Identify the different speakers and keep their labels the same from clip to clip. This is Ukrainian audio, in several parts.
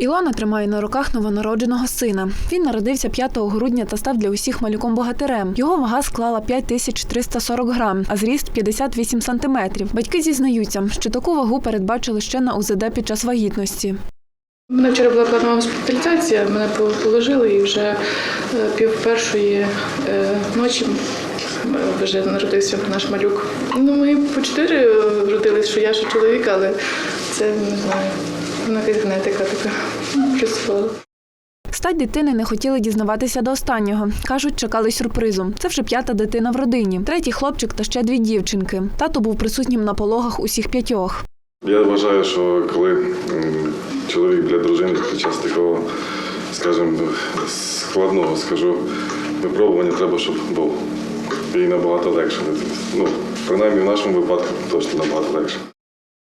Speaker 1: Ілона тримає на руках новонародженого сина. Він народився 5 грудня та став для усіх малюком богатирем. Його вага склала 5340 грам, а зріст 58 сантиметрів. Батьки зізнаються, що таку вагу передбачили ще на УЗД під час вагітності.
Speaker 2: У мене вчора була планова госпіталізація, мене по- положили і вже е, пів першої е, ночі е, вже народився наш малюк. Ну, ми по чотири родились, що я, що чоловік, але це не знаю. Якась генетика така присвоїла.
Speaker 1: Стать дитини не хотіли дізнаватися до останнього. Кажуть, чекали сюрпризу. Це вже п'ята дитина в родині. Третій хлопчик та ще дві дівчинки. Тато був присутнім на пологах усіх п'ятьох.
Speaker 3: Я вважаю, що коли чоловік для дружини під час такого, скажімо, складного, скажу, випробування треба, щоб був. І набагато легше. Ну, принаймні в нашому випадку точно набагато легше.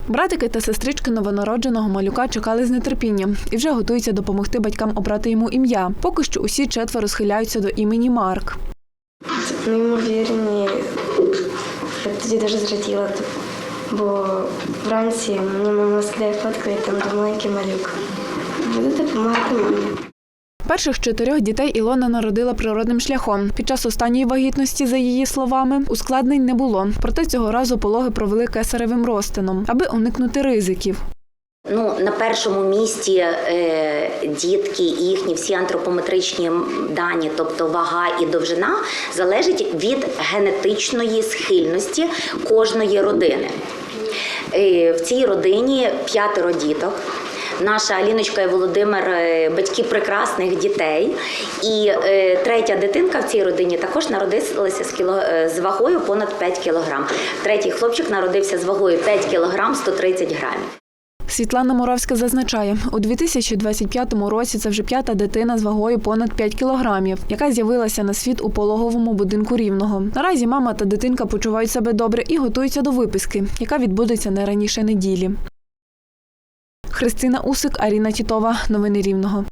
Speaker 1: Братики та сестрички новонародженого малюка чекали з нетерпінням і вже готуються допомогти батькам обрати йому ім'я. Поки що усі четверо схиляються до імені Марк.
Speaker 4: Неймовірні. Я тоді дуже зраділа, бо вранці мені мама скидає фотку, і там де маленький малюк. Буду допомагати мамі.
Speaker 1: Перших чотирьох дітей Ілона народила природним шляхом. Під час останньої вагітності, за її словами, ускладнень не було. Проте цього разу пологи провели кесаревим розтином, аби уникнути ризиків.
Speaker 5: Ну, на першому місці е, дітки і їхні всі антропометричні дані, тобто вага і довжина, залежить від генетичної схильності кожної родини. Е, в цій родині п'ятеро діток. Наша Аліночка і Володимир е, батьки прекрасних дітей. І е, третя дитинка в цій родині також народилася з, кіло, е, з вагою понад 5 кілограм. Третій хлопчик народився з вагою 5 кілограм 130 грамів.
Speaker 1: Світлана Моравська зазначає, у 2025 році це вже п'ята дитина з вагою понад 5 кілограмів, яка з'явилася на світ у пологовому будинку рівного. Наразі мама та дитинка почувають себе добре і готуються до виписки, яка відбудеться не раніше неділі. Христина Усик, Аріна Тітова. Новини Рівного.